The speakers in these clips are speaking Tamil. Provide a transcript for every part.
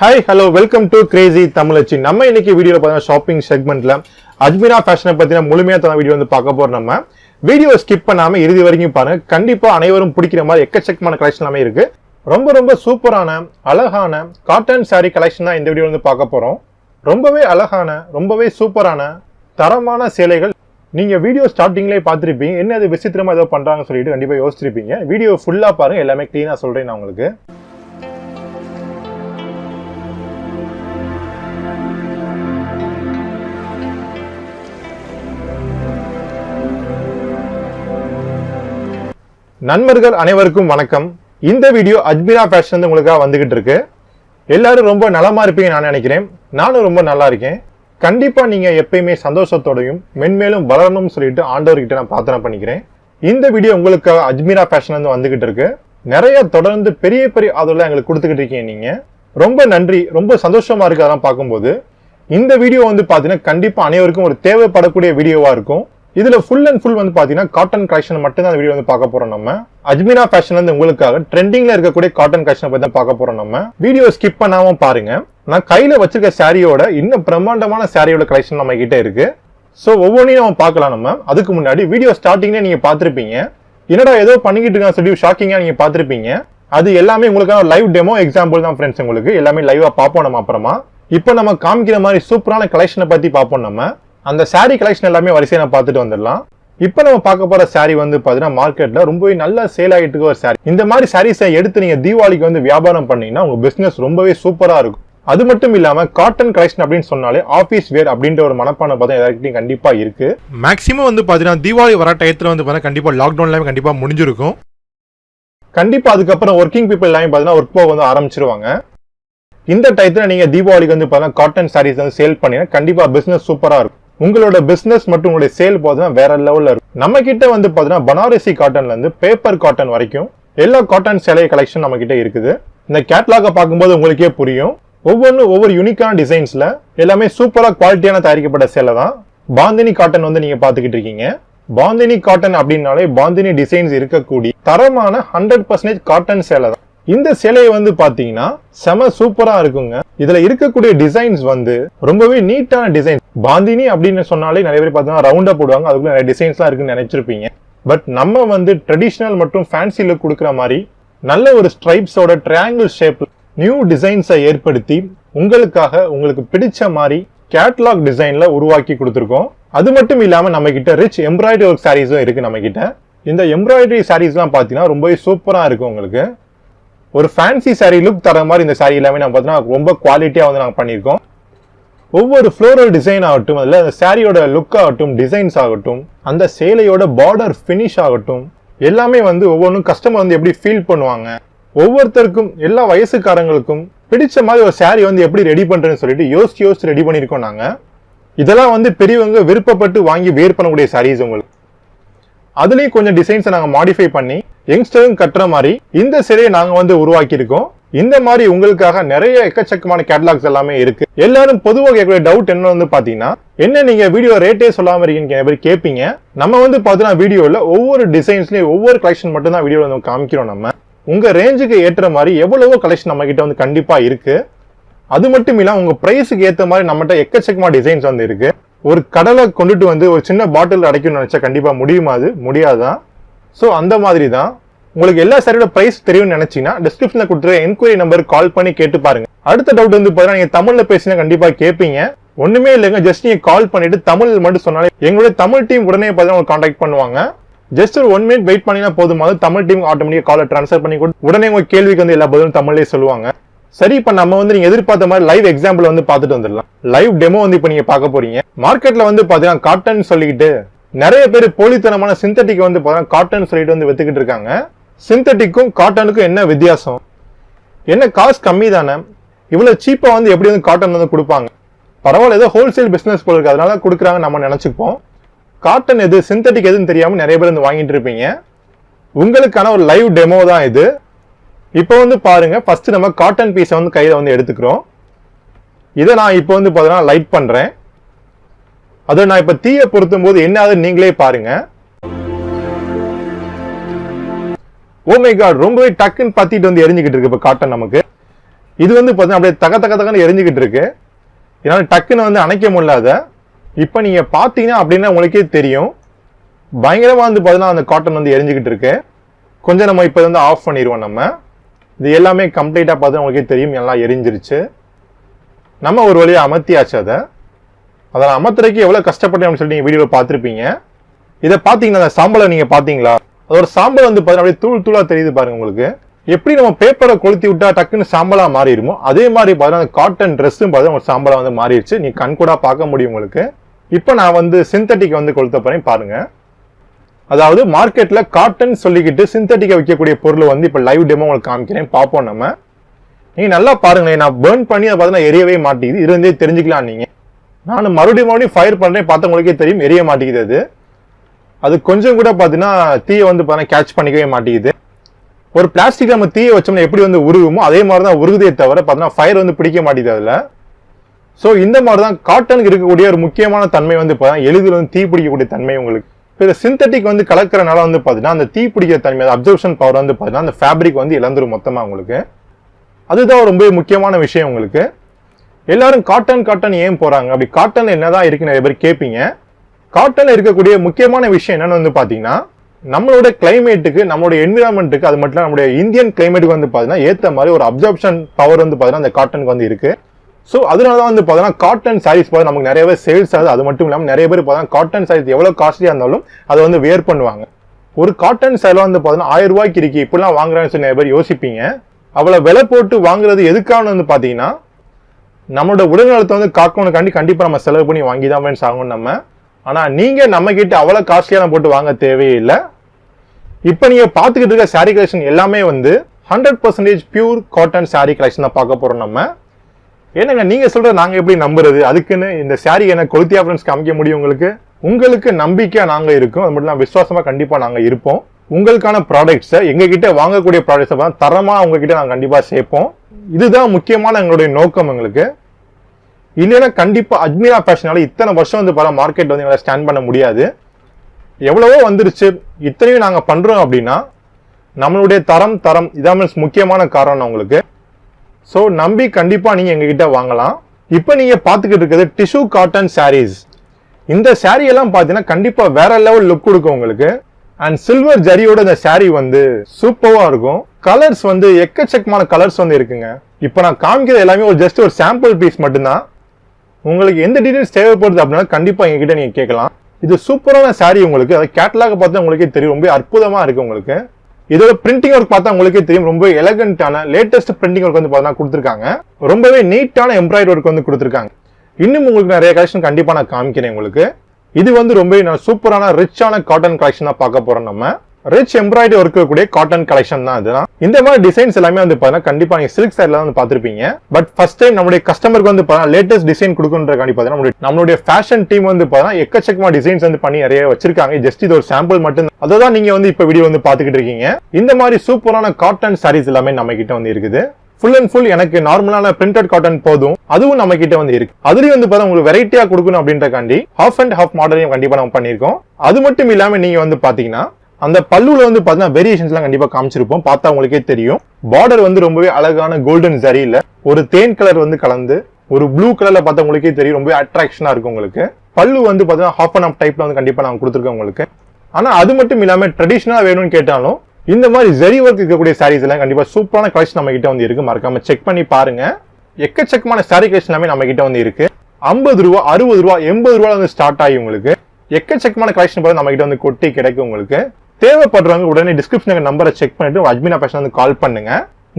Hi hello welcome to crazy Tamizhachi நம்ம இன்னைக்கு வீடியோல பார்த்தீங்கன்னா ஷாப்பிங் செக்மெண்ட்ல அஜ்மீரா ஃபேஷனை பத்தின முழுமையா தான் வீடியோ வந்து பார்க்க போறோம் நம்ம. வீடியோ ஸ்கிப் பண்ணாம இறுதி வரைக்கும் பாருங்க. கண்டிப்பா அனைவரும் பிடிக்கிற மாதிரி எக்கச்சக்கமான கலெக்ஷன் எல்லாமே இருக்கு. ரொம்ப ரொம்ப சூப்பரான அழகான காட்டன் சாரி கலெக்ஷன் தான் இந்த வீடியோ வந்து பார்க்க போறோம். ரொம்பவே அழகான ரொம்பவே சூப்பரான தரமான சேலைகள். நீங்க வீடியோ ஸ்டார்டிங்லேயே பார்த்துருப்பீங்க. என்ன அது விசித்திரமா ஏதோ பண்றாங்கன்னு சொல்லிட்டு கண்டிப்பா யோசிச்சிருப்பீங்க. வீடியோ ஃபுல்லா பாருங்க. எல்லாமே கிளீனா சொல்றேன் நான் உங்களுக்கு. நண்பர்கள் அனைவருக்கும் வணக்கம். இந்த வீடியோ அஜ்மீரா ஃபேஷன் வந்து உங்களுக்காக வந்துகிட்டு இருக்கு. எல்லாரும் ரொம்ப நலமா இருப்பீங்க நான் நினைக்கிறேன். நானும் ரொம்ப நல்லா இருக்கேன். கண்டிப்பா நீங்க எப்பயுமே சந்தோஷத்தோடையும் மென்மேலும் வளரணும்னு சொல்லிட்டு ஆண்டவர்கிட்ட நான் பிரார்த்தனை பண்ணிக்கிறேன். இந்த வீடியோ உங்களுக்காக அஜ்மீரா ஃபேஷன் வந்து வந்துகிட்டு இருக்கு. நிறைய தொடர்ந்து பெரிய பெரிய ஆதரவுல எங்களுக்கு கொடுத்துக்கிட்டு இருக்கீங்க நீங்க. ரொம்ப நன்றி. ரொம்ப சந்தோஷமா இருக்கு அதெல்லாம் பார்க்கும்போது. இந்த வீடியோ வந்து பார்த்தீங்கன்னா கண்டிப்பா அனைவருக்கும் ஒரு தேவைப்படக்கூடிய வீடியோவா இருக்கும். இதில் ஃபுல் அண்ட் ஃபுல் வந்து பார்த்தீங்கன்னா காட்டன் கலெக்ஷன் மட்டும் தான் வீடியோ வந்து பார்க்க போகிறோம் நம்ம. அஜ்மீனா ஃபேஷன் வந்து உங்களுக்காக ட்ரெண்டிங்கில் இருக்கக்கூடிய காட்டன் கலெக்ஷன் பற்றி தான் பார்க்க போறோம் நம்ம. வீடியோ ஸ்கிப் பண்ணாமல் பாருங்க. நான் கையில் வச்சிருக்க சாரியோட இன்னும் பிரம்மாண்டமான சாரியோட கலெக்ஷன் நம்ம கிட்ட இருக்கு. ஸோ ஒவ்வொன்றையும் நம்ம பார்க்கலாம் நம்ம. அதுக்கு முன்னாடி வீடியோ ஸ்டார்டிங்ல நீங்கள் பார்த்துருப்பீங்க. என்னடா ஏதோ பண்ணிக்கிட்டு இருக்கான்னு சொல்லி ஷாக்கிங்காக நீங்கள் பார்த்துருப்பீங்க. அது எல்லாமே உங்களுக்கான லைவ் டெமோ எக்ஸாம்பிள் தான் ஃப்ரெண்ட்ஸ் உங்களுக்கு. எல்லாமே லைவாக பார்ப்போம் நம்ம அப்புறமா. இப்போ நம்ம காமிக்கிற மாதிரி சூப்பரான கலெக்ஷனை பற்றி பார்ப்போம் நம்ம. அந்த saree கலெக்ஷன் எல்லாமே வரிசையா நான் பார்த்துட்டு வந்துடலாம். இப்போ நம்ம பார்க்க போற saree வந்து பாத்தீங்கன்னா மார்க்கெட்ல ரொம்பவே நல்ல சேல் ஆகிட்டு இருக்க ஒரு saree. இந்த மாதிரி சாரீஸை எடுத்து நீங்க தீபாவளிக்கு வந்து வியாபாரம் பண்ணீங்கன்னா உங்க பிசினஸ் ரொம்பவே சூப்பரா இருக்கும். அது மட்டும் இல்லாம காட்டன் கலெக்ஷன் அப்படின்னு சொன்னாலே ஆபீஸ் வேர் அப்படின்ற ஒரு மனப்பான பார்த்தா எல்லாருக்கிட்டையும் கண்டிப்பா இருக்கு. மேக்ஸிமம் வந்து பாத்தீங்கன்னா தீபாவளி வர டயத்துல வந்து பாத்தீங்கன்னா கண்டிப்பா லாக்டவுன்ல கண்டிப்பா முடிஞ்சிருக்கும். கண்டிப்பா அதுக்கப்புறம் ஒர்க்கிங் பீப்புள் எல்லாமே பாத்தீங்கன்னா ஒர்க் போக வந்து ஆரம்பிச்சிருவாங்க. இந்த டயத்துல நீங்க தீபாவளிக்கு வந்து பாத்தீங்கன்னா காட்டன் சாரீஸ் வந்து சேல் பண்ணீங்கன்னா கண்டிப்பா பிசினஸ் சூப்பரா இருக்கும். உங்களோட பிசினஸ் மற்றும் உங்களுடைய சேல் பார்த்தீங்கன்னா வேற லெவல்ல இருக்கும். நம்ம கிட்ட வந்து பாத்தீங்கன்னா பனாரசி காட்டன்ல இருந்து பேப்பர் காட்டன் வரைக்கும் எல்லா காட்டன் சேலை கலெக்ஷன் நம்ம கிட்ட இருக்குது. இந்த கேட்லாக பார்க்கும்போது உங்களுக்கே புரியும். ஒவ்வொன்றும் ஒவ்வொரு யூனிக்கான டிசைன்ஸ்ல எல்லாமே சூப்பரா குவாலிட்டியான தயாரிக்கப்பட்ட சேலை தான். பாந்தினி காட்டன் வந்து நீங்க பாத்துக்கிட்டு இருக்கீங்க. பாந்தினி காட்டன் அப்படின்னாலே பாந்தினி டிசைன்ஸ் இருக்கக்கூடிய தரமான ஹண்ட்ரட் பர்சன்டேஜ் காட்டன் சேலை தான். இந்த சிலையை வந்து பாத்தீங்கன்னா செம சூப்பரா இருக்குங்க. இதுல இருக்கக்கூடிய டிசைன்ஸ் வந்து ரொம்பவே நீட்டான டிசைன் பாந்தினி அப்படின்னு சொன்னாலே நிறைய பேர் பார்த்தீங்கன்னா ரவுண்டா போடுவாங்க. அதுக்குள்ள நிறைய டிசைன்ஸ்லாம் இருக்குன்னு நினைச்சிருப்பீங்க. பட் நம்ம வந்து ட்ரெடிஷ்னல் மற்றும் ஃபேன்சி லுக் கொடுக்குற மாதிரி நல்ல ஒரு ஸ்ட்ரைப்ஸோட ட்ரையாங்கிள் ஷேப் நியூ டிசைன்ஸை ஏற்படுத்தி உங்களுக்காக உங்களுக்கு பிடிச்ச மாதிரி கேட்லாக் டிசைன்ல உருவாக்கி கொடுத்துருக்கோம். அது மட்டும் இல்லாம நம்ம கிட்ட ரிச் எம்ப்ராய்டரி ஒர்க் சாரீஸும் இருக்கு நம்ம கிட்ட. இந்த எம்ப்ராய்டரி சாரீஸ்லாம் பார்த்தீங்கன்னா ரொம்பவே சூப்பரா இருக்கும் உங்களுக்கு. ஒரு ஃபேன்சி saree லுக் தர மாதிரி இந்த saree எல்லாமே நம்ம பார்த்தீங்கன்னா ரொம்ப குவாலிட்டியாக வந்து நாங்கள் பண்ணியிருக்கோம். ஒவ்வொரு ஃப்ளோரல் டிசைன் ஆகட்டும் அதில் அந்த சாரியோட லுக் ஆகட்டும் டிசைன்ஸ் ஆகட்டும் அந்த சேலையோட பார்டர் ஃபினிஷ் ஆகட்டும் எல்லாமே வந்து ஒவ்வொன்றும் கஸ்டமர் வந்து எப்படி ஃபீல் பண்ணுவாங்க ஒவ்வொருத்தருக்கும் எல்லா வயசுக்காரங்களுக்கும் பிடிச்ச மாதிரி ஒரு saree வந்து எப்படி ரெடி பண்ணுறேன்னு சொல்லிட்டு யோசிச்சு யோசிச்சு ரெடி பண்ணியிருக்கோம் நாங்கள் இதெல்லாம் வந்து பெரியவங்க விருப்பப்பட்டு வாங்கி வேர் பண்ணக்கூடிய சாரீஸ் உங்களுக்கு. அதுலயும் கொஞ்சம் டிசைன்ஸை நாங்க மாடிஃபை பண்ணி யங்ஸ்டரும் கட்டுற மாதிரி இந்த சிலையை நாங்க வந்து உருவாக்கி இருக்கோம் இந்த மாதிரி உங்களுக்காக நிறைய எக்கச்சக்கமான கேட்டலாக்ஸ் எல்லாமே இருக்கு. எல்லாரும் பொதுவாக கேட்கக்கூடிய டவுட் என்ன வந்து பாத்தீங்கன்னா என்ன நீங்க வீடியோ ரேட்டே சொல்லாம இருக்கீங்க நிறைய பேர் கேட்பீங்க நம்ம வந்து பாத்தீங்கன்னா வீடியோல ஒவ்வொரு டிசைன்ஸ்லயும் ஒவ்வொரு கலெக்ஷன் மட்டும் தான் வீடியோல வந்து காமிக்கிறோம் நம்ம. உங்க ரேஞ்சுக்கு ஏற்ற மாதிரி எவ்வளவோ கலெக்ஷன் நம்ம கிட்ட வந்து கண்டிப்பா இருக்கு. அது மட்டும் இல்லாம உங்க பிரைஸுக்கு ஏத்த மாதிரி நம்மகிட்ட எக்கச்சக்கமா டிசைன்ஸ் வந்து இருக்கு. ஒரு கடலை கொண்டுட்டு வந்து ஒரு சின்ன பாட்டில் அடைக்கணும்னு நினச்சா கண்டிப்பாக முடியுமா அது? முடியாதான் ஸோ அந்த மாதிரி தான் உங்களுக்கு எல்லா சாரியோட ப்ரைஸ் தெரியும்னு நினச்சிங்கன்னா டிஸ்கிரிப்ஷனில் கொடுத்துருக்க என்கொயரி நம்பருக்கு கால் பண்ணி கேட்டு பாருங்க. அடுத்த டவுட் வந்து பார்த்தீங்கன்னா நீங்கள் தமிழில் பேசினா கண்டிப்பாக கேட்பீங்க ஒன்றுமே இல்லைங்க ஜஸ்ட் நீங்கள் கால் பண்ணிட்டு தமிழ் மட்டும் சொன்னாலே எங்களுடைய தமிழ் டீம் உடனே பார்த்தீங்கன்னா உங்களுக்கு காண்டாக்ட் பண்ணுவாங்க. ஜஸ்ட் ஒரு ஒன் மினிட் வெயிட் பண்ணினா போதுமாவது தமிழ் டீம் ஆட்டோமேட்டிக்காக காலை ட்ரான்ஸ்ஃபர் பண்ணி கொடுத்து உடனே உங்கள் கேள்விக்கு வந்து எல்லா பதிலும் தமிழ்லேயே சொல்லுவாங்க. சரி இப்ப நம்ம வந்து நீங்க எதிர்பார்த்த மாதிரி லைவ் எக்ஸாம்பிள் வந்து பார்த்துட்டு வந்துடலாம். லைவ் டெமோ வந்து இப்ப நீங்க பார்க்க போறீங்க. மார்க்கெட்ல வந்து பாத்தீங்கன்னா காட்டன் சொல்லிக்கிட்டு நிறைய பேர் போலித்தனமான சிந்தட்டிக் வந்து பார்த்தீங்கன்னா காட்டன் சொல்லிட்டு வந்து வித்துக்கிட்டு இருக்காங்க. சிந்தட்டிக்கும் காட்டனுக்கும் என்ன வித்தியாசம்? என்ன காசு கம்மி தானே? இவ்வளவு சீப்பா வந்து எப்படி வந்து காட்டன் வந்து கொடுப்பாங்க? பரவாயில்ல ஏதோ ஹோல்சேல் பிசினஸ் போல இருக்கு. அதனால கொடுக்குறாங்க நம்ம நினைச்சுப்போம் காட்டன் எது சிந்தட்டிக் எதுன்னு தெரியாம நிறைய பேர் வந்து வாங்கிட்டு இருப்பீங்க. உங்களுக்கான ஒரு லைவ் டெமோ தான் இது. இப்போ வந்து பாருங்க ஃபர்ஸ்ட் நம்ம காட்டன் பீஸை வந்து கையில் வந்து எடுத்துக்கிறோம். இதை நான் இப்போ வந்து பார்த்தீங்கன்னா லைட் பண்ணுறேன் அதை நான் இப்போ தீயை பொருத்தும் போது என்ன ஆகுதுன்னு நீங்களே பாருங்க. ஓமே கார்டு காட் ரொம்பவே டக்குன்னு பத்திட்டு வந்து எரிஞ்சுக்கிட்டு இருக்கு இப்போ காட்டன் நமக்கு. இது வந்து பார்த்தீங்கன்னா அப்படியே தக தக தகன்னு எரிஞ்சுக்கிட்டு இருக்கு. இதனால டக்குன்னு வந்து அணைக்க முடியாத இப்போ நீங்கள் பார்த்தீங்கன்னா அப்படின்னா உங்களுக்கே தெரியும். பயங்கரமாக வந்து பார்த்தீங்கன்னா அந்த காட்டன் வந்து எரிஞ்சுக்கிட்டு இருக்கு. கொஞ்சம் நம்ம இப்போ வந்து ஆஃப் பண்ணிடுவோம் நம்ம. இது எல்லாமே கம்ப்ளீட்டாக பார்த்து உங்களுக்கே தெரியும். எல்லாம் எரிஞ்சிருச்சு. நம்ம ஒரு வழியாக அமர்த்தியாச்சு அதை. அதை அமர்த்துறதுக்கு எவ்வளோ கஷ்டப்பட்டேன் அப்படின்னு சொல்லி நீங்கள் வீடியோவில் பார்த்துருப்பீங்க. இதை பார்த்தீங்கன்னா அந்த சாம்பலை நீங்கள் பார்த்தீங்களா? அதோட சாம்பல் வந்து பார்த்தீங்கன்னா அப்படியே தூள் தூளாக தெரியுது பாருங்க உங்களுக்கு. எப்படி நம்ம பேப்பரை கொளுத்தி விட்டா டக்குன்னு சாம்பலாக மாறிடுமோ அதே மாதிரி பார்த்தீங்கன்னா காட்டன் ட்ரெஸ்ஸும் பார்த்தீங்கன்னா ஒரு சாம்பலாக வந்து மாறிடுச்சு. நீ கண் கூட பார்க்க முடியும் உங்களுக்கு. இப்போ நான் வந்து சிந்தட்டிக் வந்து கொளுத்த போகிறேன் பாருங்கள் அதாவது மார்க்கெட்ல காட்டன் சொல்லிக்கிட்டு சிந்தட்டிக்கை விற்கக்கூடிய பொருள் வந்து இப்போ லைவ் டெமோ உங்களுக்கு காமிக்கிறேன். பார்ப்போம் நம்ம. நீங்க நல்லா பாருங்களேன். நான் பேர்ன் பண்ணி அதை பார்த்தீங்கன்னா எரியவே மாட்டேங்குது. இருந்தே தெரிஞ்சுக்கலாம் நீங்க. நான் மறுபடியும் மறுபடியும் ஃபயர் பண்றேன். பார்த்த உங்களுக்கே தெரியும். எரிய மாட்டேங்குது அது. அது கொஞ்சம் கூட பார்த்தீங்கன்னா தீயை வந்து பார்த்தீங்கன்னா கேட்ச் பண்ணிக்கவே மாட்டேங்குது. ஒரு பிளாஸ்டிக் நம்ம தீயை வச்சோம்னா எப்படி வந்து உருகுமோ அதே மாதிரி தான் உருகுதே தவிர பார்த்தீங்கன்னா ஃபயர் வந்து பிடிக்க மாட்டேங்குது அதில். ஸோ இந்த மாதிரி தான் காட்டனுக்கு இருக்கக்கூடிய ஒரு முக்கியமான தன்மை வந்து பார்த்தா எளிதில் வந்து தீ பிடிக்கக்கூடிய தன்மை உங்களுக்கு இப்போ இந்த சிந்தட்டிக் வந்து கலக்கிறனால வந்து பார்த்தீங்கன்னா அந்த தீ பிடிக்கிற தன்மை அப்சர்வேஷன் பவர் வந்து பார்த்தீங்கன்னா அந்த ஃபேப்ரிக் வந்து இழந்துரும் மொத்தமாக உங்களுக்கு. அதுதான் ரொம்ப முக்கியமான விஷயம் உங்களுக்கு. எல்லாரும் காட்டன் காட்டன் ஏன் போகிறாங்க அப்படி காட்டன் என்னதான் இருக்கு நிறைய பேர் கேட்பீங்க காட்டனில் இருக்கக்கூடிய முக்கியமான விஷயம் என்னென்னு வந்து பார்த்தீங்கன்னா நம்மளோட கிளைமேட்டுக்கு நம்மளோட என்விரான்மெண்ட்டுக்கு அது மட்டும் நம்மளுடைய இந்தியன் கிளைமேட்டுக்கு வந்து பார்த்தீங்கன்னா ஏற்ற மாதிரி ஒரு அப்சர்ப்ஷன் பவர் வந்து பார்த்தீங்கன்னா அந்த காட்டனுக்கு வந்து இருக்குது ஸோ அதனால தான் வந்து பார்த்தீங்கன்னா காட்டன் சாரீஸ் பார்த்து நமக்கு நிறையவே சேல்ஸ் ஆகுது. அது மட்டும் இல்லாமல் நிறைய பேர் பார்த்தீங்கன்னா காட்டன் சாரீஸ் எவ்வளோ காஸ்ட்லியாக இருந்தாலும் அதை வந்து வேர் பண்ணுவாங்க. ஒரு காட்டன் சேலை வந்து பார்த்தீங்கன்னா ஆயிரம் ரூபாய்க்கு இருக்கு. இப்படிலாம் வாங்குறான்னு சொல்லி நிறைய பேர் யோசிப்பீங்க. அவ்வளோ விலை போட்டு வாங்குறது எதுக்கான வந்து பார்த்தீங்கன்னா நம்மளோட உடல்நலத்தை வந்து காக்கணுக்காண்டி கண்டிப்பாக நம்ம செலவு பண்ணி வாங்கி தான் ஃப்ரெண்ட்ஸ் ஆகணும் நம்ம. ஆனால் நீங்கள் நம்ம கிட்ட அவ்வளோ காஸ்ட்லியான போட்டு வாங்க தேவையில்லை. இப்போ நீங்கள் பார்த்துக்கிட்டு இருக்க சாரீ கலெக்ஷன் எல்லாமே வந்து hundred percentage pure cotton saree collection தான் பார்க்க போகிறோம் நம்ம. என்னங்க நீங்க சொல்ற நாங்க எப்படி நம்புறது? அதுக்குன்னு இந்த சாரி என்ன கொளுத்தியா ஃப்ரெண்ட்ஸ் காமிக்க முடியும் உங்களுக்கு? உங்களுக்கு நம்பிக்கையா நாங்க இருக்கோம். அது மட்டும் இல்லாம விசுவாசமா கண்டிப்பா நாங்க இருப்போம். உங்களுக்கான ப்ராடக்ட்ஸை எங்ககிட்ட வாங்கக்கூடிய ப்ராடக்ட்ஸை தான் தரமாக உங்ககிட்ட நாங்கள் கண்டிப்பாக சேர்ப்போம். இதுதான் முக்கியமான எங்களுடைய நோக்கம் எங்களுக்கு. இல்லைன்னா கண்டிப்பாக அஜ்மீரா ஃபேஷனால இத்தனை வருஷம் வந்து பல மார்க்கெட் வந்து எங்களை ஸ்டாண்ட் பண்ண முடியாது. எவ்வளவோ வந்துருச்சு. இத்தனையும் நாங்கள் பண்ணுறோம் அப்படின்னா நம்மளுடைய தரம் தரம் இதான் மீன்ஸ் முக்கியமான காரணம் உங்களுக்கு. ஸோ நம்பி கண்டிப்பாக நீங்கள் எங்ககிட்ட வாங்கலாம். இப்போ நீங்கள் பார்த்துக்கிட்டு இருக்கிறது டிஷ்யூ காட்டன் சாரீஸ் இந்த saree எல்லாம் பார்த்தீங்கன்னா கண்டிப்பாக வேற லெவல் லுக் கொடுக்கும் உங்களுக்கு. அண்ட் சில்வர் ஜரியோட இந்த சாரீ வந்து சூப்பராக இருக்கும். கலர்ஸ் வந்து எக்கச்சக்கமான கலர்ஸ் வந்து இருக்குங்க. இப்போ நான் காமிக்கிறது எல்லாமே ஒரு ஜஸ்ட் ஒரு சாம்பிள் பீஸ் மட்டும்தான். உங்களுக்கு எந்த டீடைல்ஸ் தேவைப்படுது அப்படின்னா கண்டிப்பாக எங்ககிட்ட நீங்கள் கேட்கலாம். இது சூப்பரான saree உங்களுக்கு. அதை கேட்டலாக பார்த்தா உங்களுக்கே தெரியும். ரொம்ப அற்புதமாக இருக்குது உங்களுக்கு. இதோட பிரிண்டிங் ஒர்க் பார்த்தா உங்களுக்கே தெரியும். ரொம்ப எலகண்டான லேட்டஸ்ட் பிரிண்டிங் ஒர்க் வந்து பார்த்தா கொடுத்துருக்காங்க. ரொம்பவே நீட்டான எம்ப்ராய்டரி ஒர்க் வந்து கொடுத்துருக்காங்க. இன்னும் உங்களுக்கு நிறைய கலெக்ஷன் கண்டிப்பா நான் காமிக்கிறேன் உங்களுக்கு. இது வந்து ரொம்ப சூப்பரான ரிச்சான காட்டன் கலெக்ஷன் தான் பார்க்க போறோம் நம்ம. ரிச் எம்ப்ராய்டரி ஒர்க் இருக்கக்கூடிய காட்டன் கலெக்ஷன் தான் இதுதான். இந்த மாதிரி டிசைன்ஸ் எல்லாமே வந்து பார்த்தீங்கன்னா கண்டிப்பா நீங்க சில்க் சைட்ல வந்து பார்த்துருப்பீங்க. பட் ஃபர்ஸ்ட் டைம் நம்மளுடைய கஸ்டமருக்கு வந்து பார்த்தீங்கன்னா லேட்டஸ்ட் டிசைன் கொடுக்கணுன்றக்காண்டி பார்த்தீங்கன்னா நம்மளுடைய- ஃபேஷன் டீம் வந்து பார்த்தீங்கன்னா எக்கச்சக்கமா டிசைன்ஸ் வந்து பண்ணி நிறைய வச்சிருக்காங்க. ஜஸ்ட் இது ஒரு சாம்பிள் மட்டும் அதை தான் நீங்க வந்து இப்ப வீடியோ வந்து பார்த்துக்கிட்டு இருக்கீங்க. இந்த மாதிரி சூப்பரான காட்டன் சாரீஸ் எல்லாமே நம்ம கிட்ட வந்து இருக்குது. ஃபுல் அண்ட் ஃபுல் எனக்கு நார்மலான பிரிண்டட் காட்டன் போதும். அதுவும் நம்ம கிட்ட வந்து இருக்கு. அதுலயும் வந்து பார்த்தா உங்களுக்கு வெரைட்டியா கொடுக்கணும் அப்படின்றக்காண்டி ஹாஃப் அண்ட் ஹாஃப் மாடலையும் கண்டிப்பா நம்ம பண்ணியிருக்கோம். அது மட்டும் இல்லாம நீங்க வந்து பாத்தீங்கன்னா அந்த பல்லுல வந்து பாத்தீங்கன்னா வேரியேஷன்ஸ்லாம் கண்டிப்பா காமிச்சிருப்போம். பார்த்தா உங்களுக்கே தெரியும். பார்டர் வந்து ரொம்பவே அழகான கோல்டன் சரியில ஒரு தேன் கலர் வந்து கலந்து ஒரு ப்ளூ கலர்ல பார்த்தா உங்களுக்கே தெரியும். ரொம்பவே அட்ராக்ஷனா இருக்கும் உங்களுக்கு. பல்லு வந்து பாத்தீங்கன்னா ஹாஃப் அண்ட் ஆஃப் டைப்ல வந்து கண்டிப்பா நாங்கள் கொடுத்துருக்கோம் உங்களுக்கு. ஆனா அது மட்டும் இல்லாம ட்ரெடிஷனலா வேணும்னு கேட்டாலும் இந்த மாதிரி ஜரி ஒர்க் இருக்கக்கூடிய சாரீஸ் எல்லாம் கண்டிப்பா சூப்பரான கலெக்ஷன் நம்ம கிட்ட வந்து இருக்கு. மறக்காம செக் பண்ணி பாருங்க. எக்கச்சக்கமான சாரி கலெக்ஷன் எல்லாமே நம்ம கிட்ட வந்து இருக்கு. ஐம்பது ரூபா அறுபது ரூபா எண்பது ரூபா வந்து ஸ்டார்ட் ஆகி உங்களுக்கு. எக்கச்சக்கமான கலெக்ஷன் பார்த்து நம்ம கிட்ட வந்து கொட்டி கிடைக்கும் உங்களுக்கு. தேவைப்படுறவங்க உடனே டிஸ்கிரிப்ஷனுக்கு நம்பரை செக் பண்ணிட்டு அஜ்மினா பேஷன் வந்து கால் பண்ணுங்க.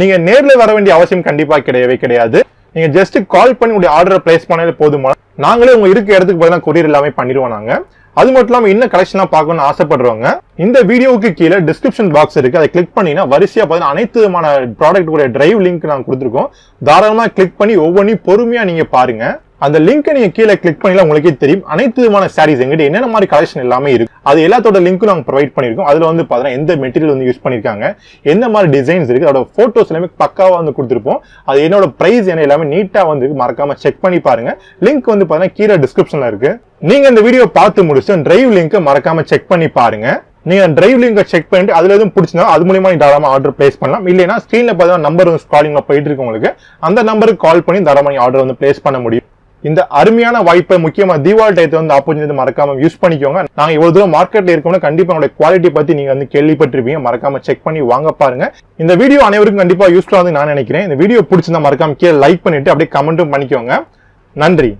நீங்க நேரில் வர வேண்டிய அவசியம் கண்டிப்பா கிடையவே கிடையாது. நீங்க ஜஸ்ட் கால் பண்ணி உங்களுடைய ஆர்டரை பிளேஸ் பண்ணாலே போதுமா? நாங்களே உங்க இருக்க இடத்துக்கு பார்த்தீங்கன்னா கொரியர் எல்லாமே பண்ணிடுவோம் நாங்க. அது மட்டும் இல்லாம இன்னும் கலெக்ஷனாக பார்க்கணும்னு ஆசைப்படுறவங்க இந்த வீடியோவுக்கு கீழே டிஸ்கிரிப்ஷன் பாக்ஸ் இருக்கு. அதை கிளிக் பண்ணீங்கன்னா வரிசையா பார்த்தீங்கன்னா அனைத்து விதமான ப்ராடக்ட் உடைய டிரைவ் லிங்க் நாங்கள் கொடுத்துருக்கோம். தாராளமா கிளிக் பண்ணி ஒவ்வொன்றையும் பொறுமையா நீங்க பாருங்க. அந்த லிங்கை நீங்கள் கீழே கிளிக் பண்ணிலாம் உங்களுக்கே தெரியும். அனைத்து விதமான சாரீஸ் எங்கிட்ட என்னென்ன மாதிரி கலெக்ஷன் எல்லாமே இருக்கு. அது எல்லாத்தோட லிங்க்கும் நாங்கள் ப்ரொவைட் பண்ணியிருக்கோம் அதில் வந்து பார்த்தீங்கன்னா எந்த மெட்டீரியல் வந்து யூஸ் பண்ணியிருக்காங்க எந்த மாதிரி டிசைன்ஸ் இருக்குது அதோட ஃபோட்டோஸ் எல்லாமே பக்காவாக வந்து கொடுத்துருப்போம். அது என்னோட ப்ரைஸ் என்ன எல்லாமே நீட்டாக வந்து மறக்காமல் செக் பண்ணி பாருங்க. லிங்க் வந்து பார்த்தீங்கன்னா கீழே டிஸ்கிரிப்ஷனில் இருக்குது நீங்கள் இந்த வீடியோ பார்த்து முடிச்சு டிரைவ் லிங்க்கை மறக்காமல் செக் பண்ணி பாருங்கள் நீங்கள் டிரைவ் லிங்கை செக் பண்ணிட்டு அதில் எதுவும் பிடிச்சிருந்தா அது மூலியமா நீங்கள் தாராளமா ஆர்டர் பிளேஸ் பண்ணலாம். இல்லைன்னா ஸ்க்ரீனில் பார்த்தா நம்பர் வந்து ஸ்காலிங்கில் போயிட்டு இருக்கு உங்களுக்கு. அந்த நம்பருக்கு கால் பண்ணி தாராளமா ஆர்டர் வந்து பிளேஸ் பண்ண முடியும். இந்த அருமையான வாய்ப்பை முக்கியமா தீபாவளி டயத்தை வந்து ஆப்பர்ச்சுனிட்டி மறக்காம யூஸ் பண்ணிக்கோங்க. நாங்க இவ்வளவு தூரம் மார்க்கெட்ல இருக்கோம்னா கண்டிப்பா உங்களுடைய குவாலிட்டி பத்தி நீங்க வந்து கேள்விப்பட்டிருப்பீங்க. மறக்காம செக் பண்ணி வாங்க பாருங்க. இந்த வீடியோ அனைவருக்கும் கண்டிப்பா யூஸ்ஃபுல்லா வந்து நான் நினைக்கிறேன். இந்த வீடியோ பிடிச்சிருந்தா மறக்காம கீழே லைக் பண்ணிட்டு அப்படியே கமெண்ட்டும் பண்ணிக்கோங்க. நன்றி.